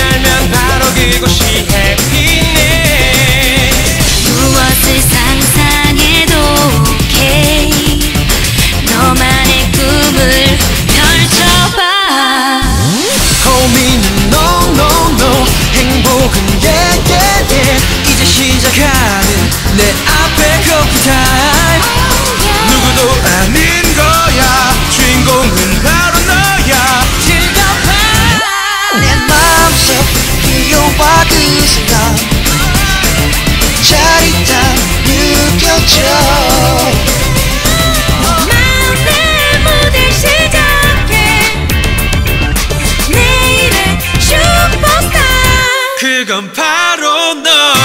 알면 바로 그곳이 해피네. 무엇을 상상해도 오케이. 너만의 꿈을 펼쳐봐. 고민은 no no no. 행복은 yeah yeah yeah 이제 시작하는 내 앞에 컴퓨터 그건 바로 너